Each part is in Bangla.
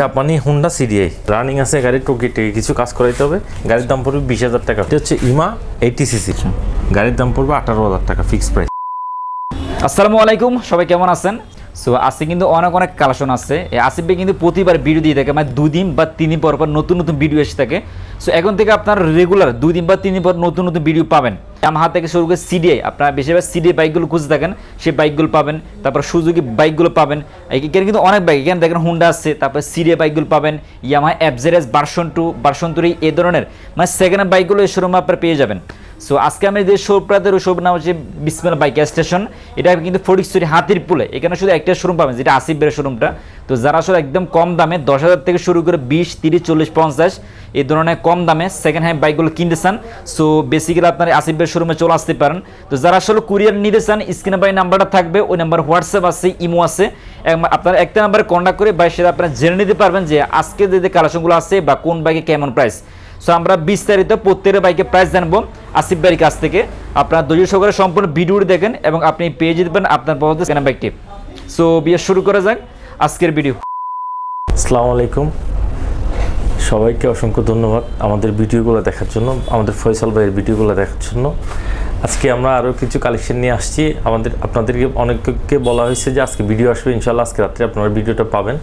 জাপানি হুন্ডা সিডিআই রানিং আছে গাড়ির টুকি টিকি কিছু কাজ করাইতে হবে। গাড়ির দাম পড়বে বিশ হাজার টাকা। এটা হচ্ছে ইমা এইটি সিসি গাড়ির দাম পড়বে আঠারো হাজার টাকা ফিক্স প্রাইস আসসালামু আলাইকুম সবাই কেমন আছেন? সো আজকে কিন্তু অনেক অনেক কালেকশন আছে। আসিফ ভাই কিন্তু প্রতিবার ভিডিও দিয়ে থাকে মানে দুই দিন বা তিন দিন পর পর নতুন নতুন ভিডিও এসে থাকে। সো এখন থেকে আপনার রেগুলার দুই দিন বা তিন দিন পর নতুন নতুন ভিডিও পাবেন। আমার হাত থেকে শুরু করে সিডিআই আপনারা বেশিরভাগ সিডিআই বাইকগুলো খুঁজে থাকেন সেই বাইকগুলো পাবেন। তারপর সুযোগী বাইকগুলো পাবেন। এখানে কিন্তু অনেক বাইক এখানে দেখেন হুন্ডা আছে, তারপর সিরিয়া বাইকগুলো পাবেন ইয়ামা অ্যাবজেরেস বার্সন টু বার্সন থ্রি এই ধরনের। মানে সেকেন্ড হ্যান্ড বাইকগুলো এই শোরুমে আপনারা পেয়ে যাবেন। সো আজকে আমি যে শোপ্রাদের শোপ নাম হচ্ছে বিসমেল বাইক স্টেশন এটা কিন্তু ফটিকছড়ি হাতির পুলে। এখানে শুধু একটা শোরুম পাবেন, যেটা আসিফ বের শোরুমটা তো যারা আসলে একদম কম দামে, দশ হাজার থেকে শুরু করে বিশ, তিরিশ, চল্লিশ, পঞ্চাশ, এই ধরনের কম দামে সেকেন্ড হ্যান্ড বাইকগুলো কিনতে চান। সো বেসিক্যালি আপনার আসিফ বের শোরুমে চলে আসতে পারেন। তো যারা আসলে কুরিয়ার নিতে চান স্ক্রিনে বাই নাম্বারটা থাকবে, ওই নাম্বার হোয়াটসঅ্যাপ আছে ইমো আছে। আপনারা একটা নাম্বারে কন্ট্যাক্ট করে বাইক সেটা আপনারা জেনে নিতে পারবেন যে আজকে যে কালেকশনগুলো আছে বা কোন বাইকে কেমন প্রাইস সো আমরা বিস্তারিত প্রত্যেকের বাইকের প্রাইস জানব আসিফ ভাইয়ের কাছ থেকে। আপনারা ধৈর্য সহকারে সম্পূর্ণ ভিডিওটি দেখেন এবং আপনি পেয়ে যেতে পারেন আপনার পছন্দের কেনা বাইকটি সো বিয়ে শুরু করা যাক আজকের ভিডিও। আসসালামু আলাইকুম। সবাইকে অসংখ্য ধন্যবাদ আমাদের ভিডিওগুলো দেখার জন্য, আমাদের ফয়সাল ভাইয়ের ভিডিওগুলো দেখার জন্য। আজকে আমরা আরও কিছু কালেকশন নিয়ে আসছি। আমাদের, আপনাদেরকে, অনেককে বলা হয়েছে যে আজকে ভিডিও আসবে ইনশাল্লাহ আজকে রাত্রে আপনারা ভিডিওটা পাবেন।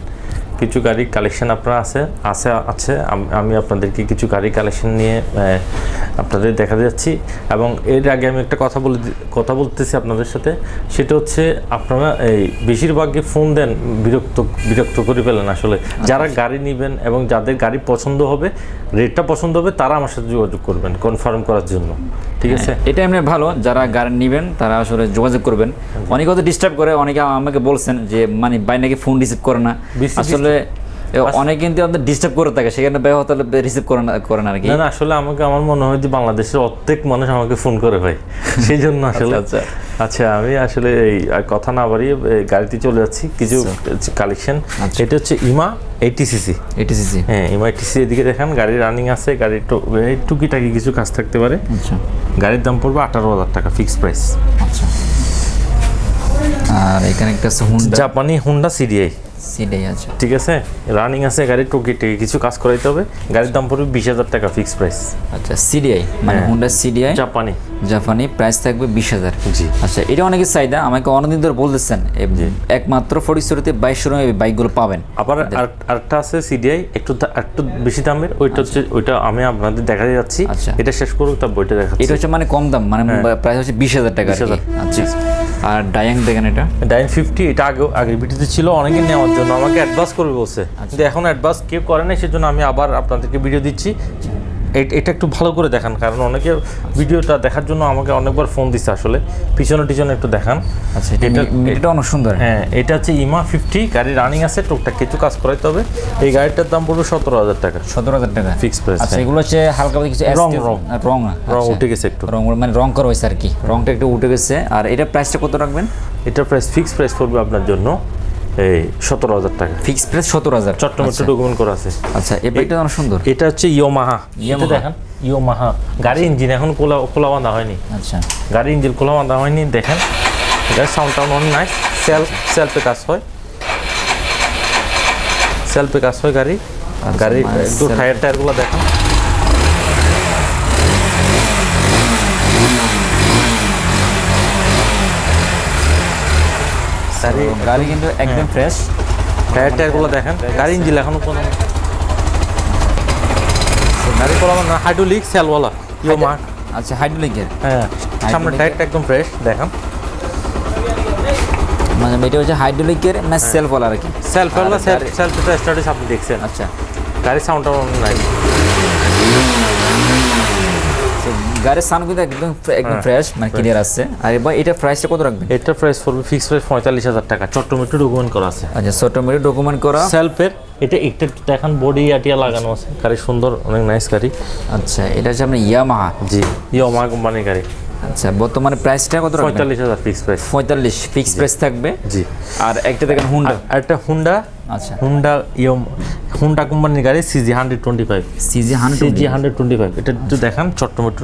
কিছু গাড়ির কালেকশন আপনার আছে আছে আছে। আমি আপনাদেরকে কিছু গাড়ির কালেকশন নিয়ে আপনাদের দেখাতে যাচ্ছি। এবং এর আগে আমি একটা কথা বলে কথা বলতেছি আপনাদের সাথে। সেটা হচ্ছে আপনারা এই বেশিরভাগই ফোন দেন বিরক্ত বিরক্ত করে ফেলেন আসলে। যারা গাড়ি নেবেন এবং যাদের গাড়ি পছন্দ হবে রেটটা পছন্দ হবে তারা আমার সাথে যোগাযোগ করবেন কনফার্ম করার জন্য। ঠিক আছে? এটা এমনি ভালো। যারা গাড়ি নেবেন তারা আসলে যোগাযোগ করবেন। অনেকে হয়তো ডিস্টার্ব করে অনেকে আমাকে বলছেন যে মানে বাই নাকি ফোন রিসিভ করে না? বেশি আসলে অনেকে কিন্তু আপনার ডিস্টার্ব করে থাকে সেখানে ব্যয় হয়তো রিসিভ করে না করেন আর কি। না আসলে আমাকে আমার মনে হয় যে বাংলাদেশের প্রত্যেক মানুষ আমাকে ফোন করে ভাই। সেই জন্য আসলে আচ্ছা, আচ্ছা। আমি আসলে এই কথা না বাড়িয়ে গাড়িতে চলে যাচ্ছি। কিছু কালেকশন আচ্ছা। এটা হচ্ছে ইমা এইটি সিসি এটিসিসি হ্যাঁ ইমা এইটি সিসি এদিকে দেখান গাড়ি রানিং আছে গাড়ির টুকিটাকি কিছু কাজ থাকতে পারে। আচ্ছা। গাড়ির দাম পড়বে আঠারো হাজার টাকা ফিক্স প্রাইস আচ্ছা। আর এখানে একটা আছে হুন্ডা জাপানি হুন্ডা সিডিআই সিডাই আছে। ঠিক আছে? রানিং আছে গাড়ির টুকিটাকি কিছু কাজ করাইতে হবে। গাড়ির দাম পড়বে বিশ হাজার টাকা ফিক্স প্রাইস আচ্ছা সিডিআই মানে হ্যাঁ। হুন্ডা সিডিআই জাপানি। জাপানি প্রাইস থাকবে বিশ হাজার। জি। আচ্ছা এটা অনেকের চাহিদা আমাকে অনেকদিন ধরে বলতেছেন একমাত্র ফরিদপুরিতে বাইশ এই বাইকগুলো পাবেন। আবার আর- আরেকটা আছে সিডিআই একটু একটু বেশি দামের ওইটা হচ্ছে ওইটা আমি আপনাদের দেখাতে যাচ্ছি। আচ্ছা। এটা শেষ করুক তার বইটা দেখাচ্ছি। এটা হচ্ছে মানে কম দাম মানে প্রাইস হচ্ছে বিশ হাজার টাকা আর কি। 20,000 আচ্ছা। আর ডায়াং দেখেন এটা। ডায়াং ফিফটি এটা আগে আগের ভিডিওতে ছিল অনেকে নেওয়ার জন্য। আমাকে অ্যাডভান্স করবে বলছে। কিন্তু এখন অ্যাডভান্স কেউ করে নাই সেজন্য আমি আবার আপনাদেরকে ভিডিও দিচ্ছি। এটা একটু ভালো করে দেখান কারণ অনেকে ভিডিওটা দেখার জন্য আমাকে অনেকবার ফোন দিচ্ছে আসলে। পিছনে টিছনে একটু দেখান। আচ্ছা এটা এটা- অনেক সুন্দর। হ্যাঁ এটা হচ্ছে ইমা ফিফটি গাড়ি রানিং আছে টুকটাক কিছু কাজ করাইতে হবে। এই গাড়িটার দাম পড়বে সতেরো হাজার টাকা। সতেরো হাজার টাকা। ফিক্স price, আচ্ছা হ্যাঁ। এগুলো হচ্ছে হালকা কিছু রং, STF রং। রং রং আচ্ছা। উঠে গেছে একটু। রং মানে রং করা হয়েছে আর কি। রংটা একটু উঠে গেছে। আর এটা প্রাইসটা কত রাখবেন? এটার প্রাইস ফিক্স প্রাইস পড়বে আপনার জন্য। এই সতেরো হাজার টাকা। ফিক্স প্রাইস সতেরো হাজার। চট্টমেট্রো ডকুমেন্ট করা আছে। আচ্ছা এই বাইকটা অনেক সুন্দর। এটা হচ্ছে ইয়োমাহা এটা দেখেন ইয়োমাহা গাড়ি ইঞ্জিন এখন খোলা খোলা বাঁধা হয়নি। আচ্ছা। গাড়ি ইঞ্জিন খোলা বাঁধা হয়নি দেখেন। এটা সাউন্ড টাউন অনেক নাইস সেলফ সেলফে কাজ হয়। সেলফে কাজ হয় গাড়ি গাড়ি মানে একটু টায়ার টায়ারগুলো দেখেন। গাড়ি গাড়ি কিন্তু একদম ফ্রেশ টায়ার টায়ারগুলো দেখেন গাড়ি ইঞ্জিন এখনও কোনো গাড়ি খোলা বাঁধা হাইড্রোলিক সেলওয়ালা ইয়োমাহা আচ্ছা হাইড্রোলিকের হ্যাঁ সামনে টায়ারটা একদম ফ্রেশ দেখেন। মানে এটা হচ্ছে হাইড্রোলিকের মানে সেলফ বলা আর কি। সেলফ আর সেলফ স্টার্টিস আপনি দেখছেন। আচ্ছা। গাড়ির সাউন্ডটা নাই। গাড়ির সাউন্ড কিন্তু একদম একদম হ্যাঁ, ফ্রেশ মানে ক্লিয়ার আছে আর এবার এটা প্রাইসটা কত রাখবেন? এটার প্রাইস পড়বে ফিক্স প্রাইস পঁয়তাল্লিশ হাজার টাকা। চট্টমেট্রো ডকুমেন্ট করা আছে। আচ্ছা ছোট ডকুমেন্ট করা। সেলফের এটা একটা দেখেন বডি আটিয়া লাগানো আছে। গাড়ি সুন্দর অনেক নাইস গাড়ি। আচ্ছা এটা হচ্ছে আপনার ইয়ামাহা জি ইয়মা কোম্পানির গাড়ি। আচ্ছা বর্তমানে প্রাইসটা কত পঁয়তাল্লিশ হাজার ফিক্স প্রাইস পঁয়তাল্লিশ ফিক্স প্রাইস থাকবে? জি। আর একটা দেখেন হুন্ডা একটা হুন্ডা আচ্ছা। হুন্ডা ইয়ম হুন্ডা কোম্পানির গাড়ি CG hundred twenty five CG hundred CG hundred twenty five এটা একটু দেখান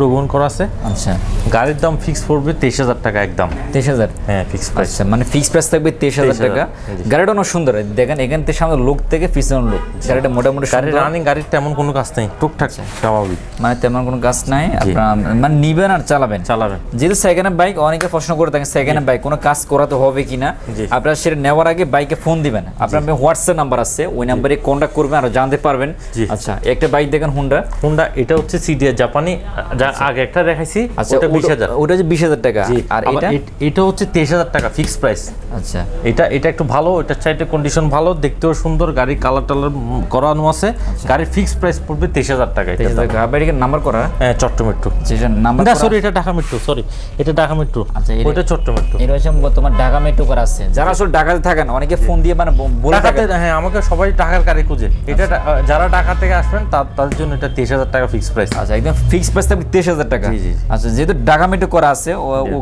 ওভন করা আছে। আচ্ছা। গাড়ির দাম ফিক্স পড়বে তেইশ হাজার টাকা একদম। তেইশ হাজার? হ্যাঁ ফিক্স প্রাইস আচ্ছা মানে ফিক্স প্রাইস থাকবে তেইশ হাজার টাকা। গাড়িটা অনেক সুন্দর। দেখেন এখান থেকে সামনে লোক থেকে লোক গাড়িটা মোটামুটি সুন্দর। রানিং গাড়ির তেমন কোনো কাজ নেই। টুকটাক স্বাভাবিক। মানে তেমন কোনো কাজ নাই। আপনার মানে নিবেন আর চালাবেন। চালাবেন। যেহেতু সেকেন্ড বাইক অনেকে প্রশ্ন করে থাকেন সেকেন্ড বাইক কোনো কাজ করাতে হবে কিনা। আপনারা সেটা নেওয়ার আগে বাইকে ফোন দিবেন। আপনার হোয়াটসঅ্যাপ নাম্বার আছে ওই নাম্বারে কন্ট্যাক্ট করবেন আর জানতে পারবেন। আচ্ছা একটা বাইক দেখেন হুন্ডা হুন্ডা এটা হচ্ছে সিডিআর জাপানি যা আগে একটা দেখাইছি আচ্ছা ওটা বিশ হাজার। ওটা যে বিশ হাজার টাকা। আর এটা? এটা হচ্ছে তেইশ হাজার টাকা ফিক্স প্রাইস আচ্ছা। এটা এটা একটু ভালো এটার চাইতে কন্ডিশন ভালো দেখতেও সুন্দর গাড়ির কালার টালার করানো আছে। গাড়ির ফিক্স প্রাইস পড়বে তেইশ হাজার টাকা এটা টাকা। নাম্বার করা? হ্যাঁ চট্ট মেট্রো নাম্বার সরি এটা ঢাকা মেট্রো সরি এটা ঢাকা মেট্রো আচ্ছা, এটা- ওইটা চট্ট মেট্রো এটা হচ্ছে তোমার ঢাকা মেট্রো করা আছে। যারা আসলে ঢাকাতে থাকেন অনেকে ফোন দিয়ে মানে বলে ঢাকাতে থাকে হ্যাঁ আমাকে সবাই টাকার গাড়ি খুঁজে। এটা ডা- যারা ঢাকা থেকে আসবেন তাদের জন্য এটা তেইশ হাজার টাকা ফিক্স প্রাইস আচ্ছা একদম ফিক্স প্রাইস থাকবে তেইশ হাজার টাকা। আচ্ছা যেহেতু ঢাকা মেট্রো করা আছে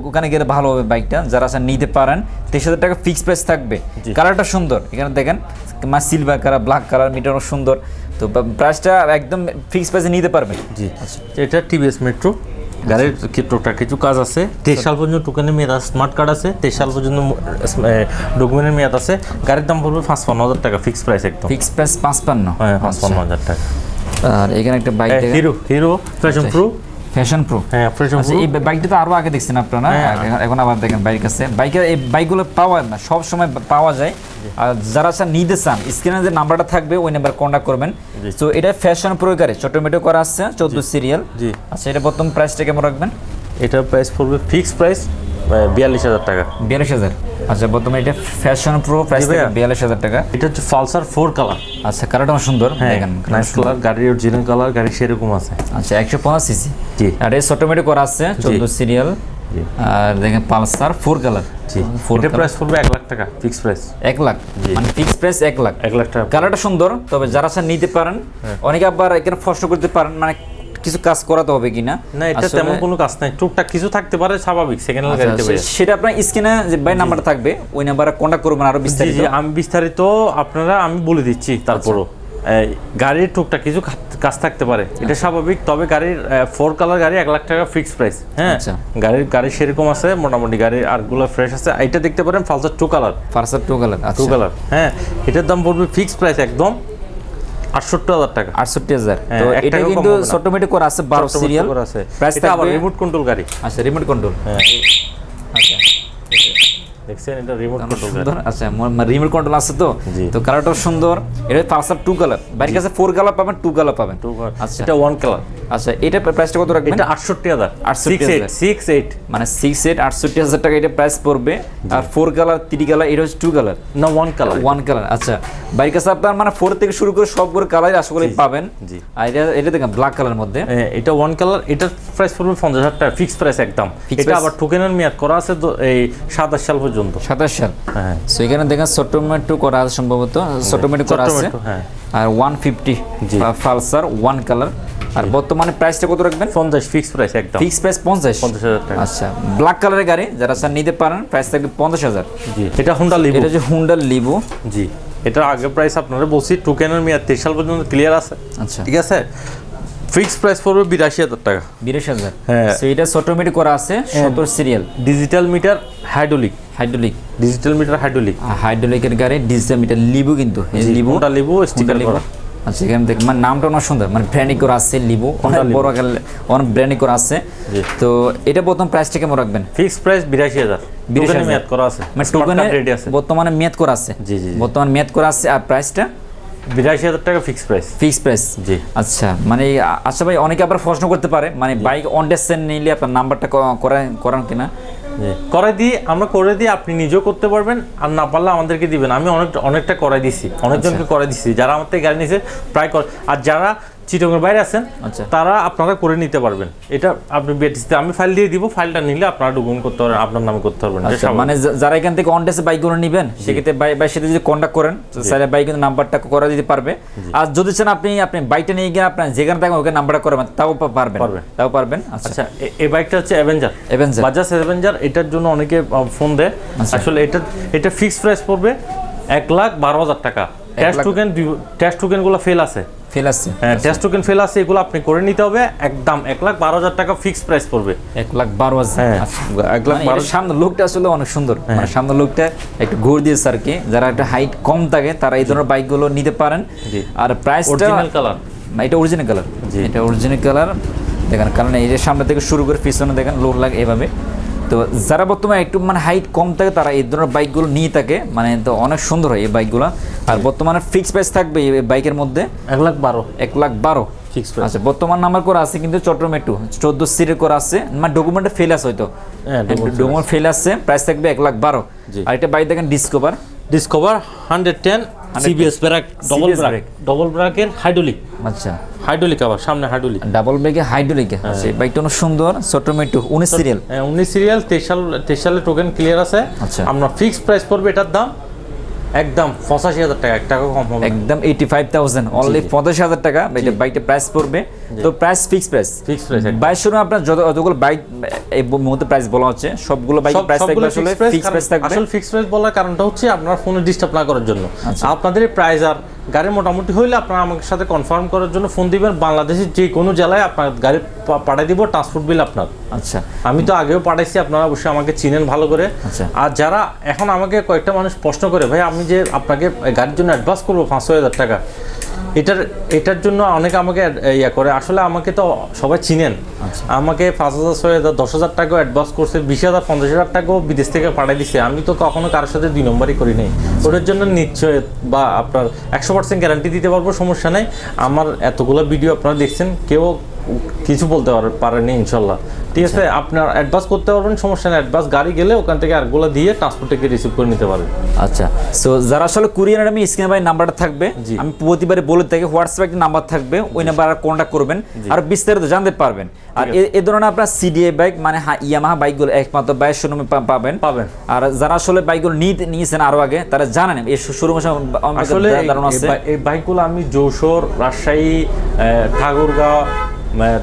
ওখানে গেলে ভালো হবে বাইকটা যারা আসলে নিতে পারেন। তেইশ হাজার টাকা ফিক্স প্রাইস থাকবে। কালারটা সুন্দর। এখানে দেখেন মা সিলভার কালার ব্ল্যাক কালার মিটারও সুন্দর। তো প্রাইসটা একদম ফিক্স প্রাইসে নিতে পারবেন জি। এটা টিভিএস মেট্রো গাড়ির টুকটাক কিছু কাজ আছে। তেইশ সাল পর্যন্ত টোকেনের মেয়াদ স্মার্ট কার্ড আছে তেইশ সাল পর্যন্ত ডকুমেন্টের মেয়াদ আছে। গাড়ির দাম পড়বে পাঁচপান্ন হাজার টাকা ফিক্স প্রাইস একদম। ফিক্স প্রাইস পাঁচপান্ন। হ্যাঁ পাঁচপান্ন হাজার টাকা। আর এখানে একটা bike Hero Hero fashion pro fashion pro হ্যাঁ ফ্যাশন আচ্ছা প্রো এই বাইকটা তো আরও আগে দেখছেন আপনারা। হ্যাঁ। এখন- এখন আবার দেখেন বাইক আছে। বাইকের এই বাইকগুলো পাওয়া না সব সময় পাওয়া যায়। আর যারা স্যার নিতে চান স্ক্রিনে যে নাম্বারটা থাকবে ওই নাম্বার কন্ট্যাক্ট করবেন। তো এটা ফ্যাশন প্রো গাড়ি চটোমেটো করা আছে 14 সিরিয়াল জি। আচ্ছা এটা প্রথম প্রাইসটা কেমন রাখবেন? এটা প্রাইস পড়বে ফিক্সড প্রাইস বিয়াল্লিশ হাজার টাকা। বিয়াল্লিশ হাজার? আচ্ছা প্রথমে এটা ফ্যাশন প্রো প্রাইস বিয়াল্লিশ হাজার টাকা। এটা হচ্ছে ফালসার ফোর কালার আচ্ছা কালারটা সুন্দর। হ্যাঁ দেখেন নাইস কালার গাড়ির অরিজিনাল কালার গাড়ি সেরকম আছে। আচ্ছা একশো পঞ্চাশ সিসি জি। আর এই ছোটোমেটো করা আছে চোদ্দ সিরিয়াল আর দেখেন পালসার ফোর কালার জি। ফোর এটা প্রাইস পড়বে এক লাখ টাকা ফিক্স প্রাইস এক লাখ। মানে ফিক্স প্রাইস এক লাখ। এক লাখ টাকা। কালারটা সুন্দর তবে যারা নিতে পারেন হ্যাঁ। অনেকে আবার এখানে প্রশ্ন করতে পারেন মানে কিছু কাজ করাতে হবে কিনা? না এটা তেমন কোনো কাজ নাই। টুকটাক কিছু থাকতে পারে স্বাভাবিক সেকেন্ড হ্যান্ড আচ্ছা, গাড়িতে সে- সেটা আপনার স্ক্রিনে যে বাই নাম্বার থাকবে ওই নাম্বারে কন্ট্যাক্ট করবেন আরও বিস্তারিত। আমি বিস্তারিত আপনারা আমি বলে দিচ্ছি তারপরও। গাড়ির টুকটাক কিছু কাজ থাকতে পারে। এটা স্বাভাবিক তবে গাড়ির ফোর কালার গাড়ি এক লাখ টাকা ফিক্স প্রাইস হ্যাঁ? আচ্ছা। গাড়ির গাড়ি সেরকম আছে মোটামুটি গাড়ির আরগুলো ফ্রেশ আছে। এটা দেখতে পারেন Pulsar two colour Pulsar two colour two আচ্ছা কালার হ্যাঁ? এটার দাম পড়বে ফিক্স প্রাইস একদম। আটষট্টি হাজার টাকা। আটষট্টি হাজার। হ্যাঁ, তো এটা কিন্তু না। অটোমেটিক করা আছে বারো সিরিয়াল করে আছে। প্রাইস আবার রিমোট কন্ট্রোল গাড়ি। আচ্ছা রিমোট কন্ট্রোল হ্যাঁ। আচ্ছা। দেখছেন এটা রিমোট কন্ট্রোল সুন্দর আচ্ছা রিমোট কন্ট্রোল আছে তো? তো কালারটা সুন্দর এটা পালসার টু কালার কাছে ফোর কালার পাবেন টু কালার পাবেন। আচ্ছা। এটা ওয়ান কালার আচ্ছা এটা প্রাইসটা কত রাখবেন? এটা আটষট্টি হাজার। 68,000 সিক্স এইট সিক্স এইট মানে সিক্স এইট আটষট্টি হাজার টাকা এটা প্রাইস পড়বে। আর ফোর কালার থ্রি কালার এটা হচ্ছে টু কালার না ওয়ান কালার ওয়ান কালার আচ্ছা। কাছে আপনার মানে ফোর থেকে শুরু করে সব সবগুলো কালার আশা করি পাবেন। জি। আর এটা এটা দেখেন ব্ল্যাক কালার মধ্যে। এটা ওয়ান কালার এটার প্রাইস পড়বে পঞ্চাশ হাজার টাকা ফিক্স প্রাইস একদম। এটা আবার টোকেনের মেয়াদ করা আছে তো এই সাতাশ সাল পর্যন্ত। সাতাশ সাল। হ্যাঁ। সো এখানে দেখেন ছোটোমেটো করা আছে সম্ভবত। ছোটোমেটো করা আছে। হ্যাঁ। আর one fifty Pulsar one colour আর বর্তমানে প্রাইসটা কত রাখবেন? পঞ্চাশ ফিক্স প্রাইস একদম। ফিক্স প্রাইস পঞ্চাশ। পঞ্চাশ হাজার টাকা। আচ্ছা ব্ল্যাক কালারের গাড়ি যারা স্যার নিতে পারেন প্রাইস থাকবে পঞ্চাশ হাজার। জি এটা হুন্ডা লিভো এটা হচ্ছে হুন্ডার লিবো জি এটা আগে প্রাইস আপনারা বলছি টোকেনের মেয়াদ তেইশ সাল পর্যন্ত ক্লিয়ার আছে। আচ্ছা। ঠিক আছে? ফিক্স প্রাইস পড়বে বিরাশি হাজার টাকা। বিরাশ হাজার। হ্যাঁ। সো এটা অটোমেটিক করা আছে সত্তর serial digital meter hydraulic hydraulic digital meter hydraulic হাইড্রোলিকের গাড়ি ডিজিটাল মিটার লিবো কিন্তু। এই জি, লিবো। Honda Livo sticker Honda Livo। করা। আচ্ছা এখানে দেখ মানে নামটা অনেক সুন্দর মানে ব্র্যান্ডিং করা আছে লিবো। অনেক বড় আকারে অনেক ব্র্যান্ডিং করা আছে। তো এটা প্রথম প্রাইসটা কেমন রাখবেন? ফিক্স প্রাইস বিরাশি হাজার। 82,000 টোকেনের মেয়াদ করা আছে। মানে Smart টোকেনে আছে। বর্তমানে মেয়াদ করা আছে। জি, জি, জি। বর্তমানে মেয়াদ করা আছে আর প্রাইসটা বিরাশি হাজার টাকা ফিক্স প্রাইস ফিক্স প্রাইস জি। আচ্ছা মানে আচ্ছা ভাই অনেকে আবার প্রশ্ন করতে পারে মানে বাইক অন ডেসেন নিলে আপনার নাম্বারটা করান করান কিনা? করে দিই আমরা করে দিই আপনি নিজেও করতে পারবেন আর না পারলে আমাদেরকে দিবেন। আমি অনেক অনেকটা করাই দিছি অনেকজনকে করাই করে দিছি। যারা আমার থেকে গাড়ি নিয়েছে প্রায় করে আর যারা চিটংয়ের বাইরে আছেন আচ্ছা। তারা আপনারা করে নিতে পারবেন। এটা আপনি আমি ফাইল দিয়ে দিব ফাইলটা নিলে আপনারা ডকুমেন্ট করতে পারবেন আপনার নামে করতে পারবেন আচ্ছা। মানে যারা এখান থেকে অন ডেসে বাইকগুলো নেবেন সেক্ষেত্রে বাই বাই সাথে যদি কন্ট্যাক্ট করেন তাহলে বাইক নাম্বারটা করা দিতে পারবে। আর যদি চান আপনি আপনি বাইকটা নিয়ে গিয়ে আপনার যেখানে থাকেন ওখানে নাম্বারটা করবেন তাও পারবেন। পারবেন। তাও পারবেন আচ্ছা। আচ্ছা এই বাইকটা হচ্ছে অ্যাভেঞ্জার Avenger। বাজাজ অ্যাভেঞ্জার এটার জন্য অনেকে ফোন দেয়। আচ্ছা। আসলে এটা এটা ফিক্সড প্রাইস পড়বে এক লাখ বারো হাজার টাকা। টেস্ট টোকেন টেস্ট টোকেনগুলো ফেল আছে। ফেল আসছে। হ্যাঁ টেস্ট টোকেন ফেল আছে এগুলো আপনি করে নিতে হবে। একদম এক লাখ বারো হাজার টাকা ফিক্স প্রাইস পড়বে। এক লাখ বারো হাজার। হ্যাঁ, আচ্ছা। এক লাখ মানে বারো- সামনে লোকটা আসলে অনেক সুন্দর। মানে সামনের লোকটা একটু ঘুর দিয়েছে আর কি। যারা একটা হাইট কম থাকে তারা এই ধরনের বাইকগুলো নিতে পারেন। আর প্রাইসটা অরিজিনাল কালার না, এটা অরিজিনাল কালার এটা অরিজিনাল কালার দেখেন কারণ এই যে সামনে থেকে শুরু করে পিছনে দেখেন লোক লাগে এভাবে তো যারা বর্তমানে একটু মানে হাইট কম থাকে তারা এই ধরনের বাইকগুলো নিয়ে থাকে। মানে তো অনেক সুন্দর হয় এই বাইকগুলো আর বর্তমানে ফিক্স প্রাইস থাকবে এই বাইকের মধ্যে। এক লাখ বারো। এক লাখ বারো। ফিক্স প্রাইস আচ্ছা বর্তমান নাম্বার করা আছে কিন্তু চট্টগ্রাম একটু। চোদ্দ সিটের করা আছে। মানে ডকুমেন্টে ফেল আছে হয়তো। হ্যাঁ, ডকুমেন্ট ফেল আছে। প্রাইস থাকবে এক লাখ বারো। আর একটা বাইক দেখেন Discover Discover hundred ten CBS brake double brake. Double ব্র্যাকের hydraulic আচ্ছা। হাইড্রোলিক আবার সামনে হাইড্রোলিক। ডাবল ব্রেকে হাইড্রোলিক। আছে বাইকটা অনেক সুন্দর সটোমেটো একটু উনিশ সিরিয়াল হ্যাঁ উনিশ সিরিয়াল তেইশ সাল তেইশ সালের টোকেন ক্লিয়ার আছে। আচ্ছা। আমরা ফিক্স প্রাইস পড়বে এটার দাম একদম পঁচাশি হাজার টাকা এক টাকা কম হবে একদম এইটি ফাইভ থাউজেন্ড অনলি পঁচাশি হাজার টাকা বাইকটা প্রাইস পড়বে। তো প্রাইস ফিক্স প্রাইস ফিক্স একদম। বাইশ শোরুম আপনার যত যতগুলো বাইক এই মুহূর্তে প্রাইস বলা হচ্ছে সবগুলো বাইক প্রাইস থাকবে আসলে ফিক্স প্রাইস থাকবে। আসলে ফিক্স প্রাইস বলার কারণটা হচ্ছে আপনার ফোনে ডিস্টার্ব না করার জন্য। আচ্ছা। আপনাদের প্রাইস আর গাড়ি মোটামুটি হইলে আপনারা আমার সাথে কনফার্ম করার জন্য ফোন দিবেন। বাংলাদেশের যে কোনো জেলায় আপনার গাড়ি পাঠিয়ে দিব ট্রান্সপোর্ট বিল আপনার। আচ্ছা। আমি তো আগেও পাঠাইছি আপনারা অবশ্যই আমাকে চিনেন ভালো করে। আচ্ছা। আর যারা এখন আমাকে কয়েকটা মানুষ প্রশ্ন করে ভাই আমি যে আপনাকে গাড়ির জন্য অ্যাডভান্স করব পাঁচশো হাজার টাকা? এটার এটার জন্য অনেকে আমাকে ইয়া করে আসলে আমাকে তো সবাই চিনেন। আচ্ছা। আমাকে পাঁচ হাজার ছয় হাজার দশ হাজার টাকাও অ্যাডভান্স করছে বিশ হাজার পঞ্চাশ হাজার টাকাও বিদেশ থেকে পাঠিয়ে দিছে। আমি তো কখনো কারোর সাথে দুই নম্বরই করি নাই। ওটার জন্য নিশ্চয় বা আপনার একশো পার্সেন্ট গ্যারান্টি দিতে পারব সমস্যা নেই। আমার এতগুলো ভিডিও আপনারা দেখছেন কেউ কিছু বলতে পারে- পারেনি ইনশাল্লাহ। ঠিক আছে আপনার অ্যাডভান্স করতে পারবেন সমস্যা নেই। অ্যাডভান্স গাড়ি গেলে ওখান থেকে আরগুলো দিয়ে ট্রান্সপোর্ট থেকে রিসিভ করে নিতে পারবেন। আচ্ছা। সো যারা আসলে কুরিয়ার আমি স্ক্রিনে বাই নাম্বারটা থাকবে আমি প্রতিবারে বলে থাকি হোয়াটসঅ্যাপে একটা নাম্বার থাকবে ওই নাম্বার কন্ট্যাক্ট করবেন আর বিস্তারিত জানতে পারবেন। আর এ- ধরনের আপনার সিডিএ বাইক মানে হ্যাঁ ইয়ামাহা বাইকগুলো একমাত্র বাইশ শোরুমে পাবেন। পাবেন। আর যারা আসলে বাইকগুলো নিতে নিয়েছেন আরও আগে তারা জানেন এই শোরুমের আসলে এই- বাইকগুলো আমি যশোর রাজশাহী ঠাকুরগাঁও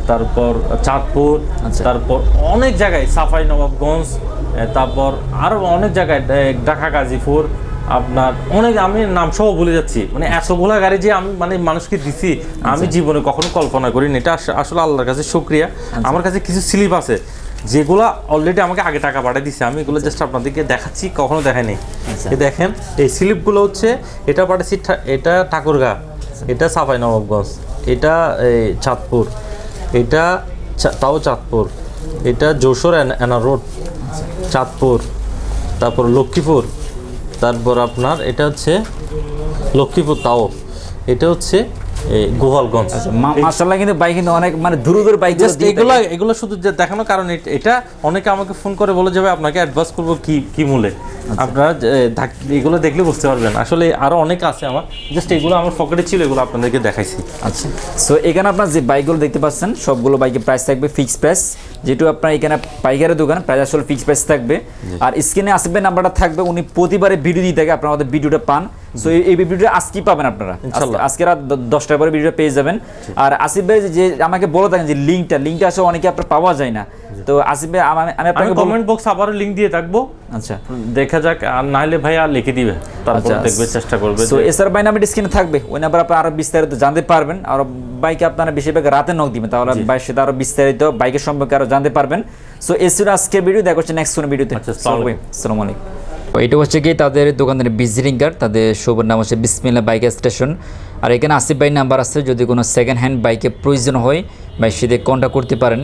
তারপর চাঁদপুর আচ্ছা। তারপর অনেক জায়গায় সাফাই নবাবগঞ্জ তারপর আরও অনেক জায়গায় ঢাকা গাজীপুর আপনার অনেক আমি নাম সহ ভুলে যাচ্ছি। মানে এতগুলো গাড়ি যে আমি মানে মানুষকে দিছি আমি জীবনে কখনো কল্পনা করিনি। এটা আস- আসলে আল্লাহর কাছে শুক্রিয়া। আমার কাছে কিছু স্লিপ আছে যেগুলো অলরেডি আমাকে আগে টাকা পাঠিয়ে দিছে। আমি এগুলো জাস্ট আপনাদেরকে দেখাচ্ছি কখনো দেখাইনি আচ্ছা। এই দেখেন এই স্লিপগুলো হচ্ছে এটা পাঠাচ্ছি এটা ঠাকুরগা এটা সাফাই নবাবগঞ্জ এটা এই চাঁদপুর। এটা তাও চাঁদপুর। এটা যশোর এন- এনা রোড চাঁদপুর। তারপর লক্ষ্মীপুর। তারপর আপনার এটা হচ্ছে লক্ষ্মীপুর তাও। এটা হচ্ছে গোপালগঞ্জ। মাসাল্লাহ কিন্তু বাইক কিন্তু অনেক মানে দূর দূর বাইক এগুলো এগুলো শুধু যে দেখানো কারণ এট- অনেকে আমাকে ফোন করে বলে যাবে আপনাকে অ্যাডভান্স করব কি কি মূল্যে আপনারা থাক- এগুলো দেখলে বুঝতে পারবেন। আসলে আরও অনেক আছে আমার। জাস্ট এগুলো আমার পকেটে ছিল এগুলো আপনাদেরকে দেখাইছি। আচ্ছা। সো এখানে আপনার যে বাইকগুলো দেখতে পাচ্ছেন সবগুলো বাইকের প্রাইস থাকবে ফিক্সড প্রাইস যেহেতু আপনার এখানে পাইকারের দোকান প্রাইস আসলে ফিক্সড প্রাইস থাকবে। আর স্ক্রিনে আসবে নাম্বারটা থাকবে উনি প্রতিবারে ভিডিও দিয়ে থাকে আপনারা আমাদের ভিডিওটা পান। সো এই ভিডিওটা পাবেন আপনারা? আজকে- রাত দশটার পরে ভিডিওটা পেয়ে যাবেন। আর আসিফ ভাই যে আমাকে বলে থাকেন যে লিঙ্কটা লিঙ্কটা আসলে অনেকে আপনার পাওয়া যায় না। তো আসিফ ভাই আমি আপনাকে কমেন্ট বক্স আবারও লিংক দিয়ে থাকব আচ্ছা। দেখা যাক আর নাহলে ভাই আর লিখে দিবে। তারপর আচ্ছা। দেখবে চেষ্টা করবে যে- এসআর নাম্বার স্ক্রিনে থাকবে। ওই নাম্বার আপনি আরও বিস্তারিত জানতে পারবেন। আর বাইকে আপনারা বেশিরভাগ রাতে নক দিবেন। তাহলে বাইকের সাথে আরও বিস্তারিত বাইকের সম্পর্কে আরও জানতে পারবেন। সো এ ছিল আজকের ভিডিও দেখা হচ্ছে নেক্সট কোনো ভিডিওতে আচ্ছা, আসসালামু আলাইকুম। এটা হচ্ছে কি তাদের দোকানের ভিজিটিং কার্ড তাদের শোভের নাম হচ্ছে বিসমিল্লা বাইক স্টেশন। আর এখানে আসিফ ভাই নাম্বার আছে, যদি কোনো সেকেন্ড হ্যান্ড বাইকে প্রয়োজন হয়, ভাই সেদিকে কন্ট্যাক্ট করতে পারেন।